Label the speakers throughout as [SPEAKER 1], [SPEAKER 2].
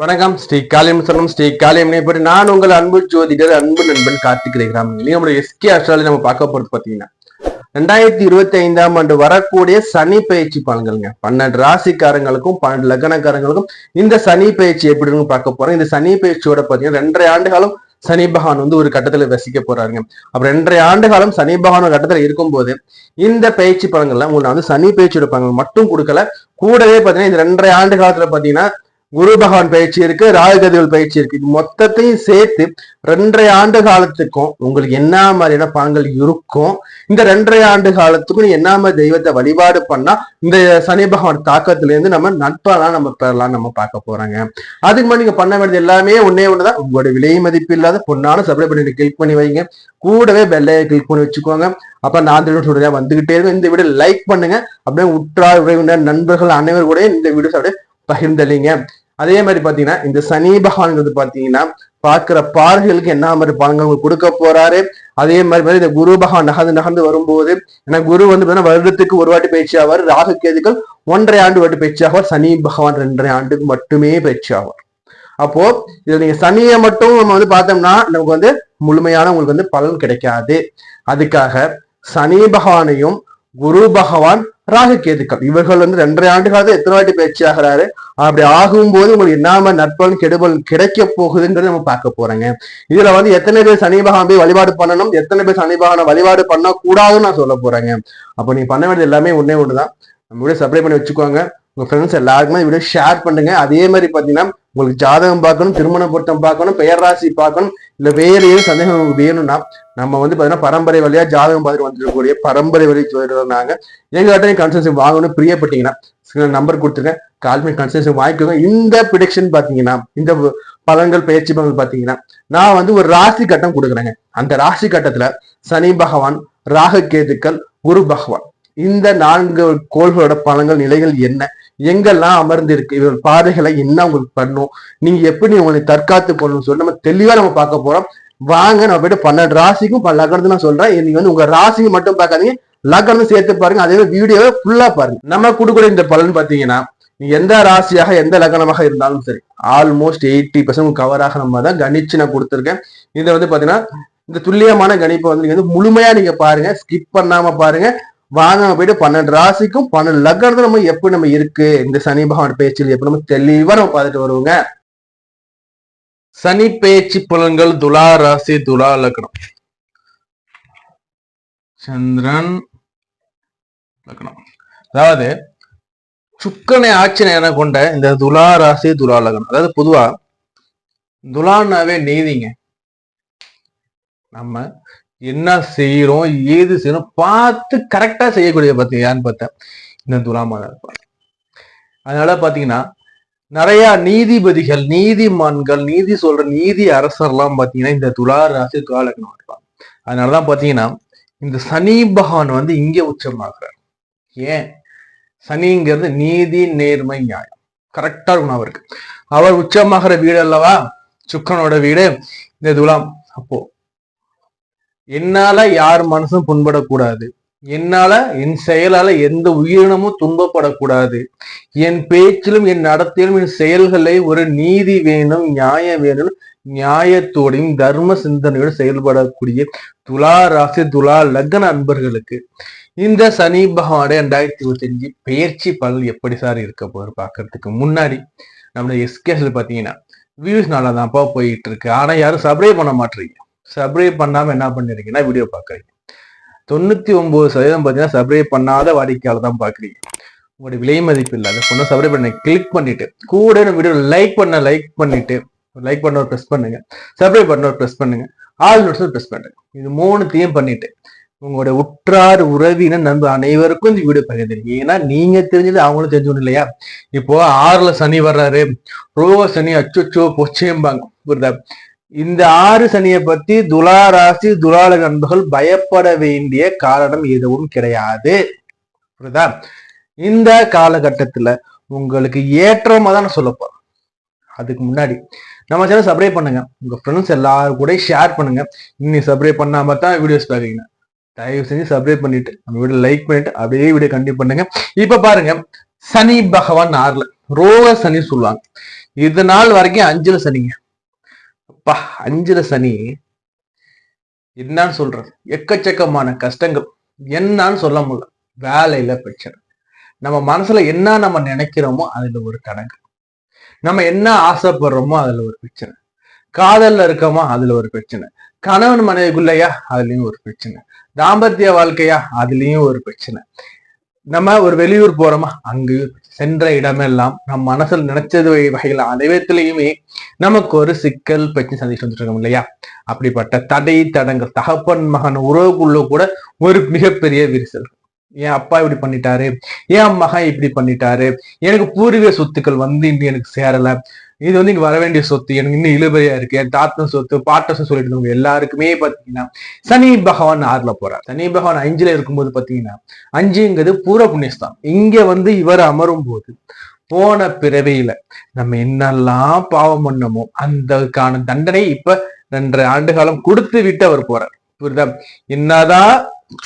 [SPEAKER 1] வணக்கம். ஸ்ரீ காளியம் சரணம். ஸ்ரீ காளியம் பற்றி நான் உங்கள் அன்பு ஜோதிடர் அன்பு நண்பன் கார்த்திக் ரேகிராம் நம்மளுடைய எஸ்கே அஸ்ட்ராலஜி நம்ம பார்க்க போறது பாத்தீங்கன்னா ரெண்டாயிரத்தி இருபத்தி ஐந்தாம் ஆண்டு வரக்கூடிய சனி பயிற்சி பலன்கள்ங்க. பன்னெண்டு ராசிக்காரங்களுக்கும் பன்னெண்டு லக்னக்காரங்களுக்கும் இந்த சனி பயிற்சி எப்படின்னு பார்க்க போறோம். இந்த சனி பயிற்சியோட பாத்தீங்கன்னா ரெண்டரை ஆண்டு காலம் சனி பகவான் வந்து ஒரு கட்டத்துல வசிக்க போறாருங்க. அப்ப ரெண்டரை ஆண்டு காலம் சனி பகவான் ஒரு கட்டத்துல இருக்கும்போது இந்த பயிற்சி பலன்கள்லாம் உங்களுக்கு வந்து சனி பயிற்சியோட பலன்கள் மட்டும் கொடுக்கல. கூடவே பாத்தீங்கன்னா இந்த ரெண்டரை ஆண்டு காலத்துல பாத்தீங்கன்னா குரு பகவான் பயிற்சி இருக்கு ராகுகதிகள் பயிற்சி இருக்கு. இது மொத்தத்தையும் சேர்த்து ரெண்டரை ஆண்டு காலத்துக்கும் உங்களுக்கு என்ன மாதிரியான பலன்கள் இருக்கும்? இந்த ரெண்டரை ஆண்டு காலத்துக்கும் என்ன மாதிரி தெய்வத்தை வழிபாடு பண்ணா இந்த சனி பகவான் தாக்கத்துல இருந்து நம்ம நட்பெல்லாம் நம்ம பெறலாம் நம்ம பார்க்க போறாங்க. அதுக்கு முன்னாடி நீங்க பண்ண வேண்டியது எல்லாமே ஒன்னே ஒண்ணுதான். உங்களோட விலை மதிப்பு இல்லாத பொண்ணான சப்ளை பண்ணி கிளிக் பண்ணி வைங்க. கூடவே பெல்லையை கிளிக் பண்ணி வச்சுக்கோங்க. அப்ப நான் சொல்றேன் வந்துகிட்டே இருக்கும் இந்த வீடியோ லைக் பண்ணுங்க. அப்படியே உற்றார் உறவினர் நண்பர்கள் அனைவரும் கூட இந்த வீடியோஸ் அப்படியே பகிர்ந்தளிங்க. அதே மாதிரி பாத்தீங்கன்னா இந்த சனி பகவான்ங்கிறது பாத்தீங்கன்னா பார்க்கிற பார்வைகளுக்கு என்ன மாதிரி பலன்கள் உங்களுக்கு கொடுக்க போறாரு? அதே மாதிரி மாதிரி இந்த குரு பகவான் நகர்ந்து நகர்ந்து வரும்போது ஏன்னா குரு வந்து பாத்தீங்கன்னா வருடத்துக்கு ஒரு வாட்டி பயிற்சி ஆவார். ராகு கேதுகள் ஒன்றரை ஆண்டு வாட்டி பயிற்சி ஆவார். சனி பகவான் ரெண்டரை ஆண்டுக்கு மட்டுமே பயிற்சி ஆவார். அப்போ இதுல நீங்க சனியை மட்டும் நம்ம வந்து பார்த்தோம்னா நமக்கு வந்து முழுமையான உங்களுக்கு வந்து பலன் கிடைக்காது. அதுக்காக சனி பகவானையும் குரு பகவான் ராகு கேதுக்கள் இவர்கள் வந்து ரெண்டரை ஆண்டு காலத்தில் எத்தனை வாட்டி பயிற்சி ஆகிறாரு? அப்படி ஆகும்போது உங்களுக்கு என்ன நட்பலன் கெடுபல் கிடைக்க போகுதுன்றது நம்ம பார்க்க போறோங்க. இதுல வந்து எத்தனை பேர் சனி பகவான் போய் வழிபாடு பண்ணணும் எத்தனை பேர் சனி பகவான வழிபாடு பண்ண கூடாதுன்னு நான் சொல்ல போறேங்க. அப்போ நீங்க பண்ண வேண்டியது எல்லாமே ஒன்னே ஒண்ணுதான். நம்ம வீடியோ சப்ளை பண்ணி வச்சுக்கோங்க. உங்க ஃப்ரெண்ட்ஸ் எல்லாருக்குமே வீடியோ ஷேர் பண்ணுங்க. அதே மாதிரி பாத்தீங்கன்னா உங்களுக்கு ஜாதகம் பார்க்கணும் திருமண பொருத்தம் பார்க்கணும் பெயர் ராசி பார்க்கணும் இல்ல வேறு ஏதும் சந்தேகம் வேணும்னா நம்ம வந்து பாத்தீங்கன்னா பரம்பரை வழியா ஜாதகம் பார்த்துட்டு வந்துருக்கக்கூடிய பரம்பரை வழி சொல்றாங்க எங்ககிட்ட கன்சல்டேஷன் வாங்கணும் பிரியப்பட்டீங்கன்னா நம்பர் கொடுத்துருக்கேன் கால் பண்ணி வாங்கிக்கோங்க. இந்த ப்ரிடிக்ஷன் பாத்தீங்கன்னா இந்த பலன்கள் பயிற்சி பலன்கள் பாத்தீங்கன்னா நான் வந்து ஒரு ராசி கட்டம் கொடுக்குறேங்க. அந்த ராசி கட்டத்துல சனி பகவான் ராக கேதுக்கள் குரு பகவான் இந்த நான்கு கோள்களோட பலன்கள் நிலைகள் என்ன? எங்கெல்லாம் அமர்ந்திருக்கு இவர்கள் பாதைகளை என்ன உங்களுக்கு பண்ணும் நீங்க எப்படி உங்களை தற்காத்து கொள்ளணும் சொல்லி நம்ம தெளிவா நம்ம பார்க்க போறோம். வாங்க நம்ம போயிட்டு பன்னெண்டு ராசிக்கும் பல லக்னத்து நான் சொல்றேன். நீங்க வந்து உங்க ராசிக்கு மட்டும் பார்க்காதீங்க. லக்னம் சேர்த்து பாருங்க. அதே வீடியோவை ஃபுல்லா பாருங்க. நம்ம கொடுக்குற இந்த பலன் பாத்தீங்கன்னா நீ எந்த ராசியாக எந்த லக்னமாக இருந்தாலும் சரி ஆல்மோஸ்ட் எயிட்டி பர்சன்ட் கவராக நம்ம தான் கணிச்சு நான் கொடுத்துருக்கேன். இதை வந்து பாத்தீங்கன்னா இந்த துல்லியமான கணிப்பை வந்து நீங்க வந்து முழுமையா நீங்க பாருங்க. ஸ்கிப் பண்ணாம பாருங்க. வாங்க போயிட்டு பன்னெண்டு ராசிக்கும் பன்னெண்டு லக்னத்தை நம்ம எப்படி நம்ம இருக்கு? இந்த சனி பகவான் பேச்சில் எப்படி நம்ம தெளிவா நம்ம பார்த்துட்டு வருவோங்க. சனி பேச்சு புலன்கள் துலா ராசி துலா லக்னம். சந்திரன் லக்னம். அதாவது சுக்கனை ஆட்சி நேரம் கொண்ட இந்த துலா ராசி துலா லக்னம். அதாவது பொதுவா துலான்னாவே நீதிங்க. நம்ம என்ன செய்யறோம் ஏது செய்யணும் பார்த்து கரெக்டா செய்யக்கூடிய பார்த்தீங்கன்னு பார்த்தேன் இந்த துலாமாக இருப்பாங்க அதனால பாத்தீங்கன்னா நிறைய நீதிபதிகள் நீதிமான்கள் நீதி சொல்ற நீதி அரசர்லாம் பாத்தீங்கன்னா இந்த துலா ராசி துலா லக்னம் இருப்பாங்க. அதனாலதான் பாத்தீங்கன்னா இந்த சனி பகவான் வந்து இங்கே உச்சமாகிறார். ஏன்? சனிங்கிறது நீதி நேர்மை நியாயம். கரெக்டா இருக்கணும் அவருக்கு. அவர் உச்சமாகிற வீடு அல்லவா? சுக்கனோட வீடு. இந்த துலாம் அப்போ என்னால யார் மனசும் புண்படக்கூடாது. என்னால என் செயலால எந்த உயிரினமும் துன்பப்படக்கூடாது. என் பேச்சிலும் என் நடத்திலும் என் செயல்களை ஒரு நீதி வேணும் நியாயம் வேணும் நியாயத்தோடையும் தர்ம சிந்தனையோடு செயல்படக்கூடிய துலா ராசி துலா லக்ன அன்பர்களுக்கு இந்த சனி பகவானே ரெண்டாயிரத்தி இருபத்தி அஞ்சு பயிற்சி பலன் எப்படி சார் இருக்க போகுது பாக்குறதுக்கு முன்னாடி நம்மளோட எஸ்கேஸ்ல பாத்தீங்கன்னா வியூஸ் நல்லா தான்ப்பா போயிட்டு இருக்கு. ஆனா யாரும் சப்ளை பண்ண மாட்டீங்க சப்ஸ்கிரைப் பண்ணாம என்ன பண்ணிருக்கீங்கன்னா வீடியோ பாக்குறீங்க தொண்ணூத்தி ஒன்பது சதவீதம் பாத்தீங்கன்னா சப்ஸ்கிரைப் பண்ணாத வாடிக்கையாளர் தான் பாக்குறீங்க உங்களுடைய விலை மதிப்பு இல்லாத பொண்ணு சப்ஸ்கிரைப் பண்ண கிளிக் பண்ணிட்டு கூட வீடியோ லைக் பண்ண லைக் பண்ணிட்டு லைக் பண்ண ஒரு ப்ரெஸ் பண்ணுங்க. சப்ஸ்கிரைப் பண்ண ஒரு ப்ரெஸ் பண்ணுங்க. ஆல் நோட்ஸ் ப்ரெஸ் பண்ணுங்க. இது மூணுத்தையும் பண்ணிட்டு உங்களுடைய உற்றார் உறவினர் நண்பு அனைவருக்கும் இந்த வீடியோ பகிர்ந்துருங்க ஏன்னா நீங்க தெரிஞ்சது அவங்களும் தெரிஞ்சோம் இல்லையா? இப்போ ஆறுல சனி வர்றாரு. ரோக சனி அச்சோச்சோ பொச்சேம்பாங்க புரியுதா? இந்த ஆறு சனியை பத்தி துலா ராசி துலால நண்பர்கள் பயப்பட வேண்டிய காரணம் எதுவும் கிடையாது. புரியுதா? இந்த காலகட்டத்துல உங்களுக்கு ஏற்றமா தான் நான் சொல்ல போறேன். அதுக்கு முன்னாடி நம்ம சேனல் சப்ஸ்கிரைப் பண்ணுங்க. உங்க ஃப்ரெண்ட்ஸ் எல்லாரும் கூட ஷேர் பண்ணுங்க. இன்னும் சப்ஸ்கிரைப் பண்ணாம தான் வீடியோஸ் பாக்குறீங்க. தயவு செஞ்சு சப்ஸ்கிரைப் பண்ணிட்டு நம்ம வீடியோ லைக் பண்ணிட்டு அப்படியே வீடியோ கண்டினியூ பண்ணுங்க. இப்ப பாருங்க. சனி பகவான் ஆறுல ரோக சனி சொல்லுவாங்க. இது நாள் வரைக்கும் அஞ்சுல சனிங்க. அப்பா அஞ்சுல சனி. என்னன்னு சொல்றது எக்கச்சக்கமான கஷ்டங்கள். என்னன்னு சொல்ல முடியல. வேலையில பிரச்சனை. நம்ம மனசுல என்ன நம்ம நினைக்கிறோமோ அதுல ஒரு கணக்கு நம்ம என்ன ஆசைப்படுறோமோ அதுல ஒரு பிரச்சனை. காதல்ல இருக்கோமா அதுல ஒரு பிரச்சனை. கணவன் மனைவிக்குள்ளையா அதுலயும் ஒரு பிரச்சனை. தாம்பத்திய வாழ்க்கையா அதுலயும் ஒரு பிரச்சனை. நம்ம ஒரு வெளியூர் போறோமா அங்கேயும் சென்ற இடமெல்லாம் நம் மனசில் நினைச்சது வகையில் அனைவத்திலையுமே நமக்கு ஒரு சிக்கல் பிரச்சனை சந்திச்சு வந்துருக்கோம் இல்லையா? அப்படிப்பட்ட தடை தடங்கள் தகப்பன் மகன் உறவுக்குள்ள கூட ஒரு மிகப்பெரிய விரிசல். என் அப்பா இப்படி பண்ணிட்டாரு என் மகன் இப்படி பண்ணிட்டாரு எனக்கு பூர்வீக சொத்துக்கள் வந்து இன்னும் எனக்கு சேரல இது வந்து இங்க வர வேண்டிய சொத்து எனக்கு இன்னும் இழுபறியா இருக்கு என் தாத்தன் சொத்து பாட்டசம் சொல்லிட்டு இருந்தவங்க எல்லாருக்குமே பாத்தீங்கன்னா சனி பகவான் ஆறுல போறார். சனி பகவான் அஞ்சுல இருக்கும்போது பாத்தீங்கன்னா அஞ்சுங்கிறது பூர புண்ணியஸ்தான். இங்க வந்து இவர் அமரும் போது போன பிறவையில நம்ம என்னெல்லாம் பாவம் பண்ணமோ அந்தக்கான தண்டனை இப்ப ரெண்டரை ஆண்டு காலம் கொடுத்து விட்டு அவர் போறார். புரியுதா? என்னதான்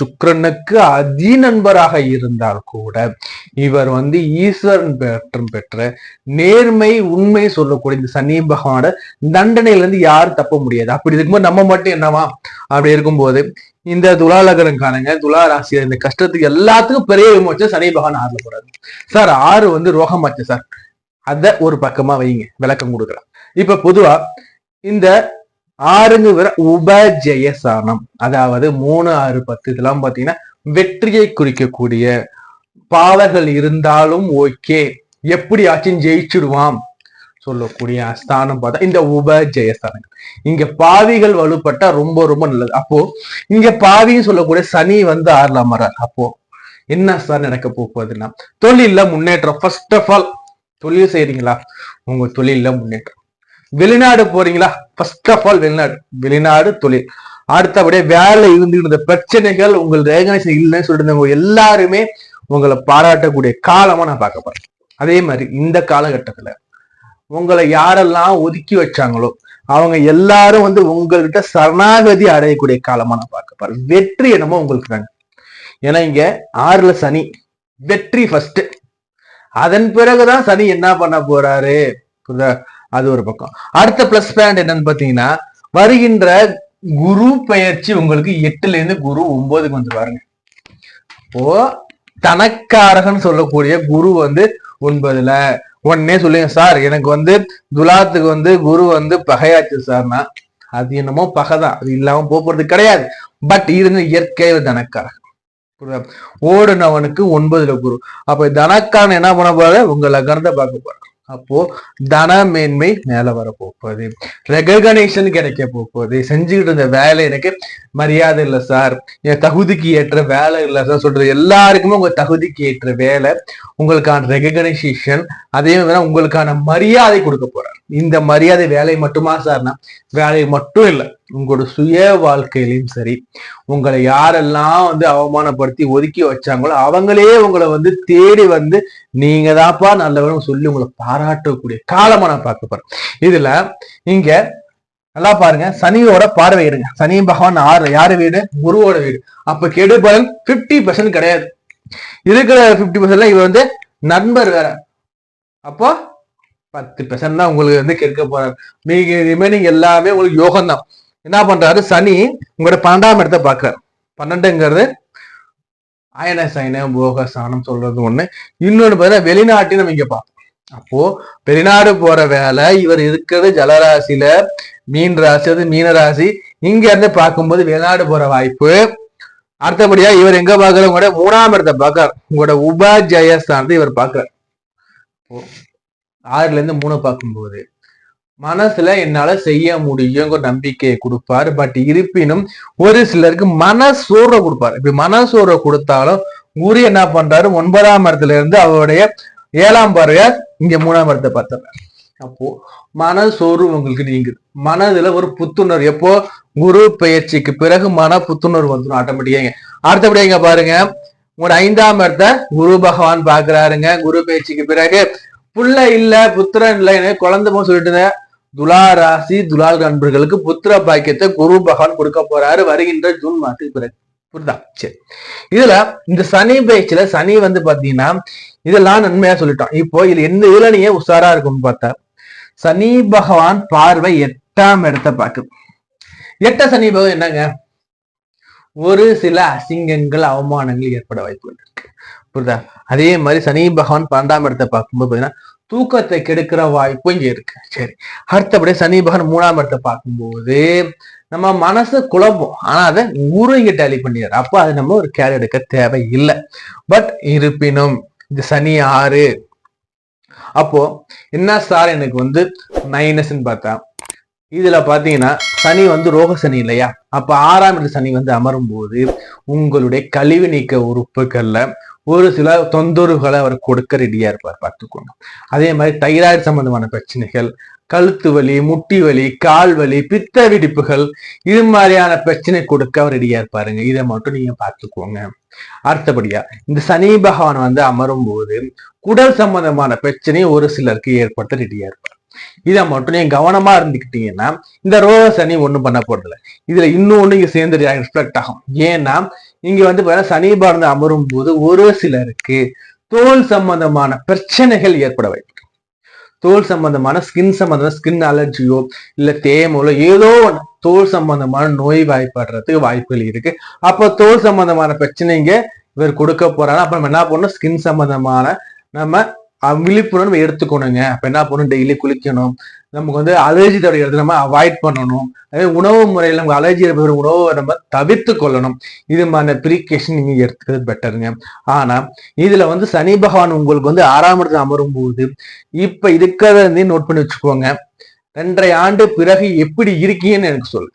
[SPEAKER 1] சுக்கரனுக்கு அதி நண்பராக இருந்தால் கூட இவர் வந்து ஈஸ்வரன் பெற்றம் பெற்ற நேர்மை உண்மை சொல்லக்கூடிய இந்த சனி பகவானோட தண்டனையில இருந்து யாரும் தப்ப முடியாது. அப்படி இருக்கும்போது நம்ம மட்டும் என்னவா? அப்படி இருக்கும்போது இந்த துலாலகரங்காரங்க துலா ராசி இந்த கஷ்டத்துக்கு எல்லாத்துக்கும் பெரிய விமோச்சம் சனி பகவான் ஆறுல போறாரு. சார் ஆறு வந்து ரோகமாச்சு சார். அத ஒரு பக்கமா வைங்க. விளக்கம் கொடுக்குறேன் இப்ப பொதுவா இந்த ஆறுங்கிற உபஜெயசானம். அதாவது மூணு ஆறு பத்து இதெல்லாம் பாத்தீங்கன்னா வெற்றியை குறிக்கக்கூடிய பாவர்கள் இருந்தாலும் ஓகே. எப்படி ஆச்சும் ஜெயிச்சுடுவான் சொல்லக்கூடிய ஸ்தானம் பார்த்தா இந்த உபஜெயஸ்தானம் இங்க பாவிகள் வலுப்பட்டா ரொம்ப ரொம்ப நல்லது. அப்போ இங்க பாவின்னு சொல்லக்கூடிய சனி வந்து ஆறலாம் அமரார் அப்போ என்ன சார் நடக்க போகுதுன்னா தொழில்ல முன்னேற்றம். ஃபர்ஸ்ட் ஆஃப் ஆல் தொழில் செய்றீங்களா? உங்க தொழில முன்னேற்றம். வெளிநாடு போறீங்களா? ஃபர்ஸ்ட் ஆஃப் ஆல் வெளிநாடு வெளிநாடு தொழில். அடுத்தபடியே வேலை இருந்து இருந்த பிரச்சனைகள் உங்கள் ரேகனேஷன் இல்லைன்னு சொல்லிட்டு இருந்தவங்க எல்லாருமே உங்களை பாராட்டக்கூடிய காலமா நான் பார்க்க போறேன். அதே மாதிரி இந்த காலகட்டத்துல உங்களை யாரெல்லாம் ஒதுக்கி வச்சாங்களோ அவங்க எல்லாரும் வந்து உங்கள்கிட்ட சரணாகதி அடையக்கூடிய காலமா நான் பார்க்க போறேன். வெற்றி என்னமோ உங்களுக்கு தாங்க. ஏன்னா இங்க ஆறுல சனி வெற்றி ஃபர்ஸ்ட் அதன் பிறகுதான் சனி என்ன பண்ண போறாரு? புரியுதா? அது ஒரு பக்கம். அடுத்த பிளஸ் பாயிண்ட் என்னன்னு பாத்தீங்கன்னா வருகின்ற குரு பயிற்சி உங்களுக்கு எட்டுல இருந்து குரு ஒன்பதுக்கு வந்து பாருங்க. ஓ தனக்காரகன் சொல்லக்கூடிய குரு வந்து ஒன்பதுல. உடனே சொல்லுங்க சார் எனக்கு வந்து துலாத்துக்கு வந்து குரு வந்து பகையாச்சு சார்னா அது என்னமோ பகைதான் அது இல்லாம போறது கிடையாது. பட் இருந்து இயற்கை தனக்காரகன். ஓடுனவனுக்கு ஒன்பதுல குரு. அப்ப தனக்காரன் என்ன பண்ண போறாரு? உங்க லக்னத்தை பார்க்க போறாரு அப்போ தன மேன்மை மேல வரப்போகுது. ரெகனேஷன் கிடைக்க போகுது. செஞ்சுக்கிட்டு இருந்த வேலை எனக்கு மரியாதை இல்லை சார். என் தகுதிக்கு ஏற்ற வேலை இல்லை சார் சொல்றது. எல்லாருக்குமே உங்க தகுதிக்கு ஏற்ற வேலை. உங்களுக்கான ரெகனைசேஷன் அதே மாதிரி உங்களுக்கான மரியாதை கொடுக்க போறார். இந்த மரியாதை வேலை மட்டுமா சார்னா வேலை மட்டும் இல்லை. உங்களோட சுய வாழ்க்கையிலையும் சரி உங்களை யாரெல்லாம் வந்து அவமானப்படுத்தி ஒதுக்கி வச்சாங்களோ அவங்களே உங்களை வந்து தேடி வந்து நீங்க தான்ப்பா நல்லவன்னு சொல்லி உங்களை பாராட்டக்கூடிய காலமா நான் பார்க்க போறேன். இதுல இங்க நல்லா பாருங்க சனியோட பார்வை இருங்க. சனி பகவான் ஆறு யாரு வீடு? குருவோட வீடு. அப்ப கெடுபலன் பிப்டி பர்சன்ட் கிடையாது. இருக்கிற பிப்டி பர்சன்ட்ல இவர் வந்து நண்பர் வேற. அப்போ பத்து பர்சன்ட் தான் உங்களுக்கு வந்து கெடுக்க போறாரு. நீங்க ரிமைனிங் எல்லாமே உங்களுக்கு யோகம் தான் என்ன பண்றாரு? சனி உங்களோட பன்னெண்டாம் இடத்தை பாக்குறாரு பன்னெண்டுங்கிறது அயன சயன போக சாணம் சொல்றது ஒண்ணு. இன்னொன்னு பார்த்தா வெளிநாட்டையும் நம்ம இங்க பார்ப்போம். அப்போ வெளிநாடு போற வேலை இவர் இருக்கிறது ஜலராசியில மீன் ராசி அது மீன ராசி. இங்க இருந்து பார்க்கும்போது வெளிநாடு போற வாய்ப்பு. அடுத்தபடியா இவர் எங்க பாக்குற உங்களோட மூணாம் இடத்தை பார்க்கறார். உங்களோட உபஜயஸ்தானத்தை இவர் பார்க்கறார். ஆறுல இருந்து மூணு பார்க்கும்போது மனசுல என்னால செய்ய முடியுங்கிற நம்பிக்கையை கொடுப்பாரு. பட் இருப்பினும் ஒரு சிலருக்கு மனசோர்வை கொடுப்பாரு. இப்படி மனசோர்வை கொடுத்தாலும் குரு என்ன பண்றாரு? ஒன்பதாம் இடத்துல இருந்து அவருடைய ஏழாம் பார்வையா இங்க மூணாம் இடத்தை பார்த்தாரு அப்போ மன சோர்வு உங்களுக்கு நீங்குது. மனதுல ஒரு புத்துணர்வு. எப்போ? குரு பயிற்சிக்கு பிறகு மன புத்துணர்வு வந்துடும் ஆட்டோமேட்டிக்காங்க அடுத்தபடியாங்க பாருங்க. உங்களோட ஐந்தாம் இடத்தை குரு பகவான் பாக்குறாருங்க குரு பயிற்சிக்கு பிறகு புள்ள இல்ல புத்திரன் இல்ல எனக்கு குழந்தை போக சொல்லிட்டு இருந்தேன். துலா ராசி துலால் நண்பர்களுக்கு புத்திர பாக்கியத்தை குரு பகவான் கொடுக்க போறாரு. வருகின்ற ஜூன் மாதத்துக்கு பிறகு. புரிதா சரி. இதுல இந்த சனி பயிற்சியில சனி வந்து பாத்தீங்கன்னா இதெல்லாம் நன்மையா சொல்லிட்டோம் இப்போ இது எந்த இதுல நீங்க உஷாரா இருக்கும்னு பார்த்தா சனி பகவான் பார்வை எட்டாம் இடத்தை பார்க்குது. எட்ட சனி பகவான் என்னங்க? ஒரு சில அசிங்கங்கள் அவமானங்கள் ஏற்பட வாய்ப்பு இருக்கு. புரியுதா? அதே மாதிரி சனி பகவான் பன்னெண்டாம் இடத்தை பார்க்கும்போது பாத்தீங்கன்னா தூக்கத்தை கெடுக்கிற வாய்ப்பும் இங்க இருக்கு. சரி. அடுத்தபடி சனி பகவான் மூணாம் இடத்தை பார்க்கும்போது நம்ம மனசு குழப்பம் ஆனா அதை குரு டேலி பண்ணிடுற அப்போ அது நம்ம ஒரு கேர் எடுக்க தேவை இல்லை பட் இருப்பினும் இந்த சனி ஆறு அப்போ என்ன சார் எனக்கு வந்து மைனஸ்ன்னு பார்த்தா இதுல பாத்தீங்கன்னா சனி வந்து ரோக சனி இல்லையா? அப்ப ஆறாம் இடத்து சனி வந்து அமரும் போது உங்களுடைய கழிவு நீக்க உறுப்புகள்ல ஒரு சில தொந்தரவுகளை அவர் கொடுக்க ரெடியா இருப்பார் பார்த்துக்கோங்க. அதே மாதிரி தைராய்டு சம்பந்தமான பிரச்சனைகள் கழுத்து வலி முட்டி வலி கால் வலி பித்த வெடிப்புகள் இது மாதிரியான பிரச்சனை கொடுக்க அவர் ரெடியா இருப்பாருங்க. இதை மட்டும் நீங்க பார்த்துக்கோங்க. அடுத்தபடியா இந்த சனி பகவான் வந்து அமரும் போது குடல் சம்பந்தமான பிரச்சனை ஒரு சிலருக்கு ஏற்படுத்த ரெடியா இருப்பார். இதை மட்டும் நீங்க கவனமா இருந்துக்கிட்டீங்கன்னா இந்த ரோக சனி ஒண்ணும் பண்ண போறதில்ல. இதுல இன்னொன்னு இங்க சேர்ந்து ரிஃப்ளெக்ட் ஆகும். ஏன்னா இங்க வந்து பார்த்தீங்கன்னா சனி பார்ந்து அமரும் போது ஒரு சிலருக்கு தோல் சம்பந்தமான பிரச்சனைகள் ஏற்பட வைக்கும் தோல் சம்பந்தமான ஸ்கின் சம்பந்தமான ஸ்கின் அலர்ஜியோ இல்ல தேமோலோ ஏதோ ஒன்று தோல் சம்பந்தமான நோய் வாய்ப்படுறதுக்கு வாய்ப்புகள் இருக்கு. அப்போ தோல் சம்பந்தமான பிரச்சனைங்க இவர் கொடுக்க போறாங்க அப்ப நம்ம என்ன பண்ணணும்? ஸ்கின் சம்பந்தமான நம்ம விழிப்புணர்வு எடுத்துக்கணுங்க. அப்ப என்ன பண்ணணும்? டெய்லி குளிக்கணும். நமக்கு வந்து அலர்ஜி தடைகிறது நம்ம அவாய்ட் பண்ணணும். அதே உணவு முறையில் நமக்கு அலர்ஜி இருப்பவர் உணவை நம்ம தவிர்த்து கொள்ளணும். இது மாதிரி ப்ரீகேஷன் நீங்க எடுத்துக்கிறது பெட்டருங்க ஆனா இதுல வந்து சனி பகவான் உங்களுக்கு வந்து ஆறாம் இடத்துல அமரும் போது இப்ப இருக்கிறத நோட் பண்ணி வச்சுக்கோங்க. ரெண்டரை ஆண்டு பிறகு எப்படி இருக்கீங்கன்னு எனக்கு சொல்லு.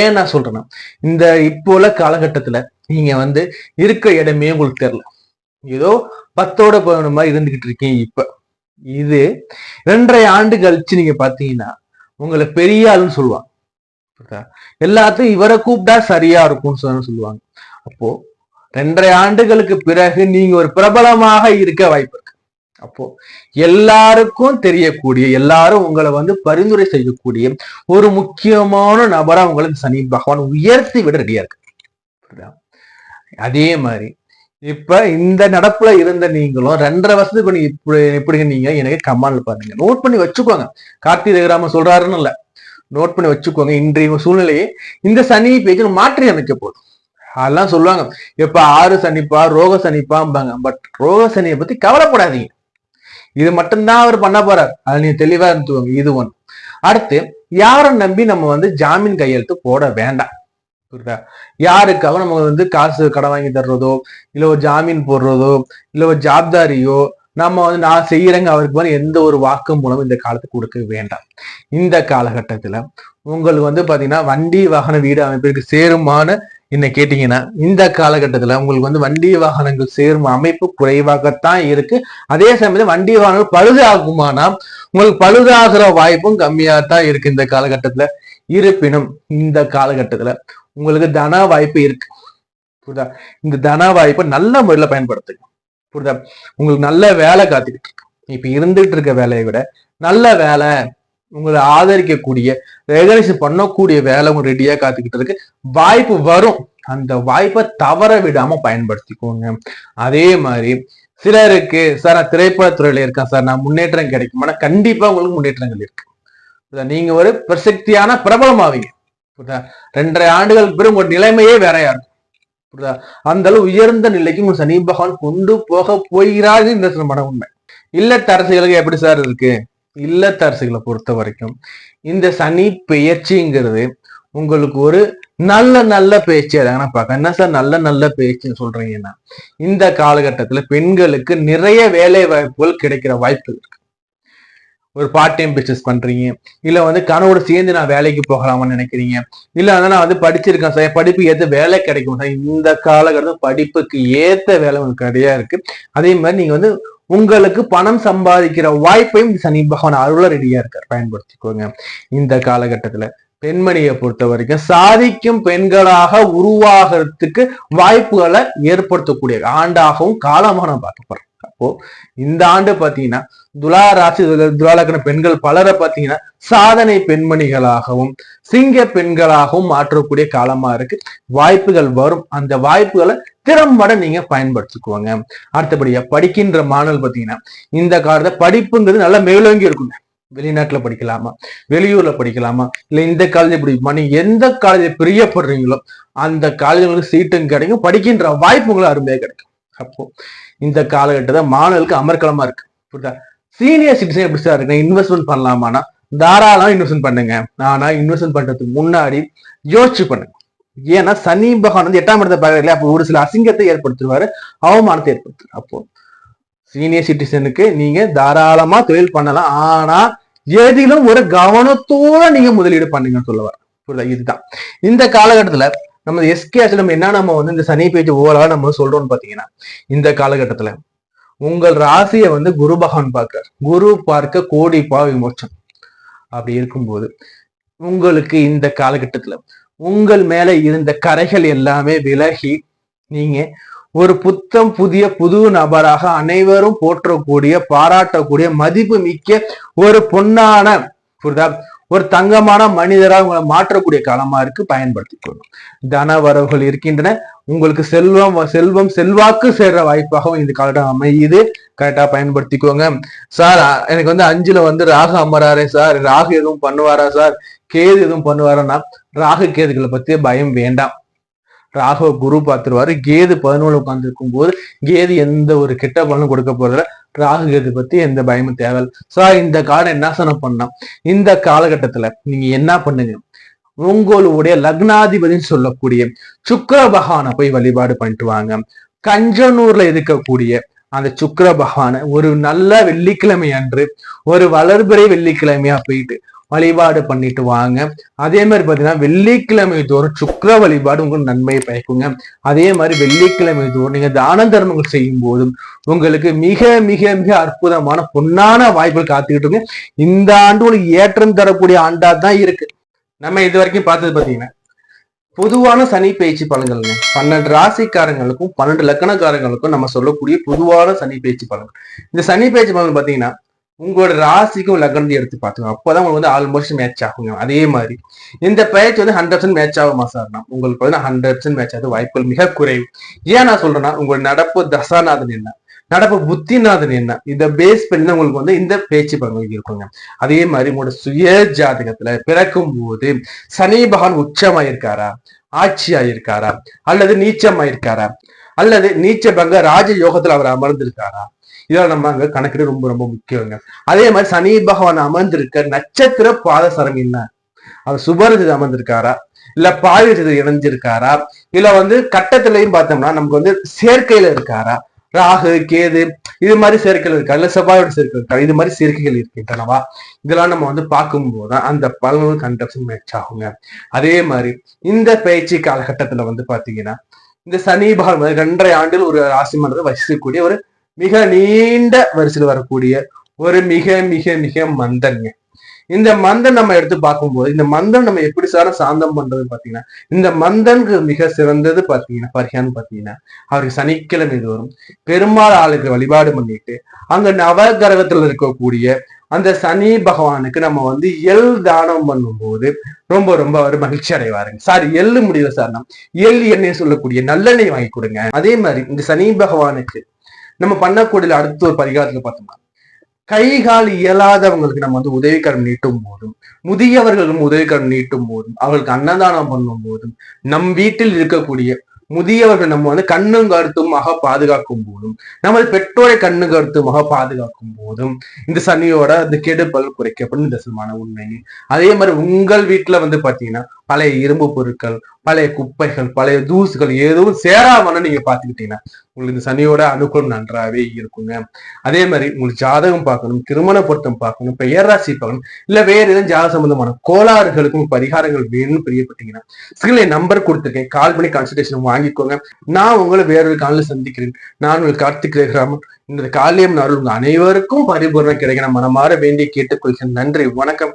[SPEAKER 1] ஏன் நான் சொல்றேன்னா இந்த இப்போ உள்ள காலகட்டத்துல நீங்க வந்து இருக்க இடமே உங்களுக்கு தெரியல. ஏதோ பத்தோட போன மாதிரி இருந்துகிட்டு இருக்கீங்க இப்ப. இது ரெண்டரை ஆண்டு கழிச்சு நீங்க பாத்தீங்கன்னா உங்களை பெரிய ஆளுன்னு சொல்லுவாங்க. எல்லாத்தையும் இவரை கூப்பிட்டா சரியா இருக்கும்னு சொல்லுவாங்க. அப்போ ரெண்டரை ஆண்டுகளுக்கு பிறகு நீங்க ஒரு பிரபலமாக இருக்க வாய்ப்பு இருக்கு. அப்போ எல்லாருக்கும் தெரியக்கூடிய எல்லாரும் உங்களை வந்து பரிந்துரை செய்யக்கூடிய ஒரு முக்கியமான நபரா உங்களுக்கு சனி பகவான் உயர்த்தி விட ரெடியா இருக்கு. அதே மாதிரி இப்ப இந்த நடப்புல இருந்த நீங்களும் ரெண்டரை வருஷத்துக்கு நீங்க இப்படி இப்படிங்க நீங்க எனக்கு கமால் பாருங்க. நோட் பண்ணி வச்சுக்கோங்க. கார்த்திகை ராம சொல்றாருன்னு இல்ல. நோட் பண்ணி வச்சுக்கோங்க. இன்றைய சூழ்நிலையை இந்த சனி பேச்சு மாற்றி அமைக்க போதும். அதெல்லாம் சொல்லுவாங்க. இப்ப ஆறு சனிப்பா ரோக சனிப்பாம்பாங்க. பட் ரோக சனியை பத்தி கவலைப்படாதீங்க. இது மட்டும்தான் அவர் பண்ண போறார். அதை நீங்க தெளிவா இருந்துவாங்க இது ஒன்று அடுத்து யாரை நம்பி நம்ம வந்து ஜாமீன் கையெழுத்து போட வேண்டாம்? புரியுதா யாருக்காக நம்ம வந்து காசு கடன் வாங்கி தர்றதோ இல்ல ஒரு ஜாமீன் போடுறதோ இல்ல ஒரு ஜாப்தாரியோ நம்ம வந்து நான் செய்யறேங்க அவருக்கு வந்து எந்த ஒரு வாக்கு மூலம் இந்த காலத்துக்கு கொடுக்க வேண்டாம். இந்த காலகட்டத்துல உங்களுக்கு வந்து பாத்தீங்கன்னா வண்டி வாகன வீடு அமைப்பிற்கு சேருமான என்ன கேட்டீங்கன்னா இந்த காலகட்டத்துல உங்களுக்கு வந்து வண்டி வாகனங்கள் சேரும் அமைப்பு குறைவாகத்தான் இருக்கு. அதே சமயத்துல வண்டி வாகனங்கள் பழுதாகுமானா உங்களுக்கு பழுதாகிற வாய்ப்பும் கம்மியாத்தான் இருக்கு இந்த காலகட்டத்துல. இருப்பினும் இந்த காலகட்டத்துல உங்களுக்கு தன வாய்ப்பு இருக்கு. புரியுதா? இந்த தன வாய்ப்பை நல்ல முறையில பயன்படுத்துங்க. புரியுதா? உங்களுக்கு நல்ல வேலை காத்துக்கிட்டு இருக்கு. இப்ப இருந்துகிட்டு இருக்க வேலையை விட நல்ல வேலை உங்களை ஆதரிக்கக்கூடிய ரெகனைஸ் பண்ணக்கூடிய வேலை உங்க ரெடியா காத்துக்கிட்டு இருக்கு. வாய்ப்பு வரும். அந்த வாய்ப்பை தவற விடாம பயன்படுத்திக்கோங்க. அதே மாதிரி சிலருக்கு சார் நான் திரைப்படத்துறையில இருக்கேன் சார் நான் முன்னேற்றம் கிடைக்குமானா கண்டிப்பா உங்களுக்கு முன்னேற்றங்கள் இருக்கு. நீங்க ஒரு பிரசக்தியான பிரபலமாவீங்க. புரியுதா? ரெண்டரை ஆண்டுகளுக்கு பிறகு ஒரு நிலைமையே வேறையா இருக்கும். புரியுதா? அந்த அளவு உயர்ந்த நிலைக்கு உங்க சனி பகவான் கொண்டு போக போகிறாரு இந்த மன உண்மை. இல்லத்தரசுகளுக்கு எப்படி சார் இருக்கு? இல்லத்தரசுகளை பொறுத்த வரைக்கும் இந்த சனி பெயர்ச்சிங்கிறது உங்களுக்கு ஒரு நல்ல நல்ல பேச்சு. அதாங்க பார்க்க என்ன சார் நல்ல நல்ல பேச்சுன்னு சொல்றீங்கன்னா இந்த காலகட்டத்துல பெண்களுக்கு நிறைய வேலை வாய்ப்புகள் கிடைக்கிற வாய்ப்பு இருக்கு. ஒரு பார்ட் டைம் பிஸ்னஸ் பண்றீங்க. இல்ல வந்து கனவோட சேர்ந்து நான் வேலைக்கு போகலாமான்னு நினைக்கிறீங்க. இல்ல வந்து நான் வந்து படிச்சிருக்கேன் சார். படிப்பு ஏத்த வேலை கிடைக்கும் சார். இந்த காலகட்டம் படிப்புக்கு ஏத்த வேலை உங்களுக்கு கிடையா இருக்கு. அதே மாதிரி நீங்க வந்து உங்களுக்கு பணம் சம்பாதிக்கிற வாய்ப்பையும் சனி பகவான் அருள ரெடியா இருக்கார். பயன்படுத்திக்கோங்க. இந்த காலகட்டத்துல பெண்மணியை பொறுத்த வரைக்கும் சாதிக்கும் பெண்களாக உருவாகிறதுக்கு வாய்ப்புகளை ஏற்படுத்தக்கூடிய ஆண்டாகவும் காலமாக பார்க்க பார்க்கப்படுறேன் அப்போ இந்த ஆண்டு பாத்தீங்கன்னா துலா ராசி துலாலக்கண பெண்கள் பலரை பாத்தீங்கன்னா சாதனை பெண்மணிகளாகவும் சிங்க பெண்களாகவும் மாற்றக்கூடிய காலமா இருக்கு. வாய்ப்புகள் வரும். அந்த வாய்ப்புகளை திறம்பட நீங்க பயன்படுத்திக்குவாங்க அடுத்தபடியா படிக்கின்ற மாணவர்கள் பாத்தீங்கன்னா இந்த காலத்தை படிப்புங்கிறது நல்லா மேலோங்கி இருக்குங்க வெளிநாட்டுல படிக்கலாமா? வெளியூர்ல படிக்கலாமா? இல்ல இந்த காலேஜ் படிக்குமா நீங்க எந்த காலேஜ் பிரியப்படுறீங்களோ அந்த காலேஜ் சீட்டும் கிடைக்கும். படிக்கின்ற வாய்ப்பு உங்களுக்கு அருமையாக கிடைக்கும். அப்போ இந்த காலகட்டத்தில் மாணவர்களுக்கு அமர்க்கலமா இருக்கு. புரியுதா? சீனியர் சிட்டிசன் எப்படி சார் இருக்கு இன்வெஸ்ட்மெண்ட் பண்ணலாமானா தாராளம் இன்வெஸ்ட்மெண்ட் பண்ணுங்க. ஆனா இன்வெஸ்ட்மெண்ட் பண்றதுக்கு முன்னாடி யோசிச்சு பண்ணுங்க. ஏன்னா சனி பகவான் வந்து எட்டாம் இடத்தை பார்க்கல அப்போ ஒரு சில அசிங்கத்தை ஏற்படுத்துவாரு அவமானத்தை ஏற்படுத்துவார். அப்போ சீனியர் சிட்டிசனுக்கு நீங்க தாராளமா தொழில் பண்ணலாம். ஆனா எதிலும் ஒரு கவனத்தோட நீங்க முதலீடு பண்ணுங்கன்னு சொல்லுவார் புரியுதா? இதுதான். இந்த காலகட்டத்துல நம்ம எஸ்கே நம்ம என்ன நம்ம வந்து இந்த சனி பேச்சு ஓவராக நம்ம சொல்றோம்னு பாத்தீங்கன்னா இந்த காலகட்டத்துல உங்கள் ராசியை வந்து குரு பகவான் பார்க்க குரு பார்க்க கோடி பா விமோச்சம் அப்படி இருக்கும்போது உங்களுக்கு இந்த காலகட்டத்துல உங்கள் மேல இருந்த கரைகள் எல்லாமே விலகி நீங்க ஒரு புத்தம் புதிய புது நபராக அனைவரும் போற்றக்கூடிய பாராட்டக்கூடிய மதிப்பு மிக்க ஒரு பொன்னான புரிதா? ஒரு தங்கமான மனிதராக உங்களை மாற்றக்கூடிய காலமா இருக்கு பயன்படுத்திக்கணும் தன வரவுகள் இருக்கின்றன. உங்களுக்கு செல்வம் செல்வம் செல்வாக்கு சேர்ற வாய்ப்பாகவும் இந்த காலகட்டம் அமையுது. கரெக்டா பயன்படுத்திக்கோங்க. சார் எனக்கு வந்து அஞ்சுல வந்து ராகு அமராரே சார். ராகு எதுவும் பண்ணுவாரா சார்? கேது எதுவும் பண்ணுவாரான்னா ராகு கேதுகளை பத்தி பயம் வேண்டாம். ராகவ குரு பார்த்துருவாரு. கேது பதினோழு உட்கார்ந்து இருக்கும் போது கேது எந்த ஒரு கெட்ட பலனும் கொடுக்க போறதுல ராகு கேது பத்தி எந்த பயமும் தேவை சோ இந்த காலம் என்ன சொன்ன பண்ணா இந்த காலகட்டத்துல நீங்க என்ன பண்ணுங்க? உங்களுடைய லக்னாதிபதினு சொல்லக்கூடிய சுக்கர பகவானை போய் வழிபாடு பண்ணிட்டு வாங்க. கஞ்சனூர்ல இருக்கக்கூடிய அந்த சுக்கர பகவானை ஒரு நல்ல வெள்ளிக்கிழமை அன்று ஒரு வளர்பிறை வெள்ளிக்கிழமையா போயிட்டு வழிபாடு பண்ணிட்டு வாங்க. அதே மாதிரி பார்த்தீங்கன்னா வெள்ளிக்கிழமை தோறும் சுக்கர வழிபாடு உங்களுக்கு நன்மையை பயக்குங்க. அதே மாதிரி வெள்ளிக்கிழமை தோறும் நீங்க தான தர்மங்கள் செய்யும் போதும் உங்களுக்கு மிக மிக மிக அற்புதமான பொன்னான வாய்ப்புகள் காத்துக்கிட்டு இந்த ஆண்டு உங்களுக்கு ஏற்றம் தரக்கூடிய ஆண்டா தான் இருக்கு. நம்ம இது வரைக்கும் பார்த்தது பார்த்தீங்கன்னா பொதுவான சனி பயிற்சி பலன்கள்ங்க. பன்னெண்டு ராசிக்காரங்களுக்கும் பன்னெண்டு லக்கணக்காரங்களுக்கும் நம்ம சொல்லக்கூடிய பொதுவான சனி பயிற்சி பலன்கள். இந்த சனி பயிற்சி பலன் பார்த்தீங்கன்னா உங்களோட ராசிக்கும் லக்னத்தையும் எடுத்து பார்த்துக்கோங்க. அப்போதான் உங்களுக்கு வந்து ஆல்மோஸ்ட் மேட்ச் ஆகுங்க. அதே மாதிரி. இந்த பயிற்சி வந்து ஹண்ட்ரட் பர்சன்ட் மேட்ச் ஆகுமா சார்னா உங்களுக்கு வந்து ஹண்ட்ரட் பர்சன்ட் மேட்ச் ஆகுது. வாய்ப்புகள் மிக குறைவு. ஏன் நான் சொல்றேன்னா உங்களோட நடப்பு தசாநாதன் என்ன? நடப்பு புத்திநாதன் என்ன? இதை பேஸ் பண்ணி தான் உங்களுக்கு வந்து இந்த பேச்சு பங்கு இருக்குங்க. அதே மாதிரி உங்களோட சுய ஜாதகத்துல பிறக்கும் போது சனி பகவான் உச்சமாயிருக்காரா? ஆட்சி ஆயிருக்காரா அல்லது நீச்சமாயிருக்காரா? அல்லது நீச்ச பங்க ராஜ யோகத்துல அவர் அமர்ந்திருக்காரா? இதெல்லாம் நம்ம அங்க கணக்கிட ரொம்ப ரொம்ப முக்கியங்க. அதே மாதிரி சனி பகவான் அமர்ந்திருக்க நட்சத்திர பாதசரம் என்ன? அவர் சுபரத்தில் அமர்ந்திருக்காரா? இல்ல பாயுஜத்தில் இணைஞ்சிருக்காரா? இல்ல வந்து கட்டத்திலையும் பார்த்தோம்னா நமக்கு வந்து சேர்க்கையில இருக்காரா? ராகு கேது இது மாதிரி சேர்க்கைகள் இருக்கா இல்ல செவ்வாயோட சேர்க்கை இருக்கா இது மாதிரி சேர்க்கைகள் இருக்கின்றனவா இதெல்லாம் நம்ம வந்து பார்க்கும்போது அந்த பலன்கள் கண்டப்ஷன் மேட்ச் ஆகுங்க. அதே மாதிரி இந்த பயிற்சி காலகட்டத்துல வந்து பாத்தீங்கன்னா இந்த சனி பகவான் ரெண்டரை ஆண்டில் ஒரு ராசி மன்றத்தை வசிக்கக்கூடிய ஒரு மிக நீண்ட வரிசையில் வரக்கூடிய ஒரு மிக மிக மிக மந்தன்ங்க. இந்த மந்தன் நம்ம எடுத்து பார்க்கும்போது இந்த மந்தன் நம்ம எப்படி சார சாந்தம் பண்றது பாத்தீங்கன்னா இந்த மந்தனுக்கு மிக சிறந்தது பாத்தீங்கன்னா பரிகான்னு பாத்தீங்கன்னா அவருக்கு சனிக்கிழமை வரும் பெருமாள் ஆளுக்கு வழிபாடு பண்ணிட்டு அங்க நவகிரகத்துல இருக்கக்கூடிய அந்த சனி பகவானுக்கு நம்ம வந்து எல் தானம் பண்ணும்போது ரொம்ப ரொம்ப அவர் மகிழ்ச்சி அடைவாருங்க. சார் எள்ளு முடியல சார் எள் எண்ணெய் சொல்லக்கூடிய நல்லெண்ணெய் வாங்கி கொடுங்க. அதே மாதிரி இந்த சனி பகவானுக்கு நம்ம பண்ணக்கூடிய அடுத்த ஒரு பரிகாரத்துல பார்த்தோம்னா கை கால் இயலாதவங்களுக்கு நம்ம வந்து உதவிக்கரம் நீட்டும் போதும் முதியவர்களும் உதவிக்கரம் நீட்டும் போதும் அவர்களுக்கு அன்னதானம் பண்ணும் போதும் நம் வீட்டில் இருக்கக்கூடிய முதியவர்கள் நம்ம வந்து கண்ணும் கருத்துமாக பாதுகாக்கும் போதும் நமது பெற்றோரை கண்ணு கருத்துமாக பாதுகாக்கும் போதும் இந்த சனியோட அந்த கெடுப்பல் குறைக்கப்படும் தசமான உண்மை. அதே மாதிரி உங்கள் வீட்டுல வந்து பாத்தீங்கன்னா பழைய இரும்பு பொருட்கள் பழைய குப்பைகள் பழைய தூசுகள் எதுவும் சேராமன்னு நீங்க பாத்துக்கிட்டீங்கன்னா உங்களுக்கு இந்த சனியோட அனுகூலம் நன்றாவே இருக்குங்க. அதே மாதிரி உங்களுக்கு ஜாதகம் பார்க்கணும் திருமண பொருத்தம் பார்க்கணும் பெயர் ராசி பார்க்கணும் இல்ல வேற எதுவும் ஜாத சம்பந்தமான கோளாறுகளுக்கும் பரிகாரங்கள் வேணும்னு பிரியப்பட்டீங்கன்னா ஸ்கிரீன்ல நம்பர் கொடுத்துருக்கேன். கால் பண்ணி கன்சல்டேஷன் வாங்கிக்கோங்க. நான் உங்களை வேறொரு காலில் சந்திக்கிறேன். நான் உங்களுக்கு கார்த்திக் ரேகராமன் இந்த காலியம் நாள் உங்க அனைவருக்கும் பரிபூர்ணம் கிடைக்கணும் மனமாற வேண்டிய கேட்டுக்கொள்கிறேன். நன்றி வணக்கம்.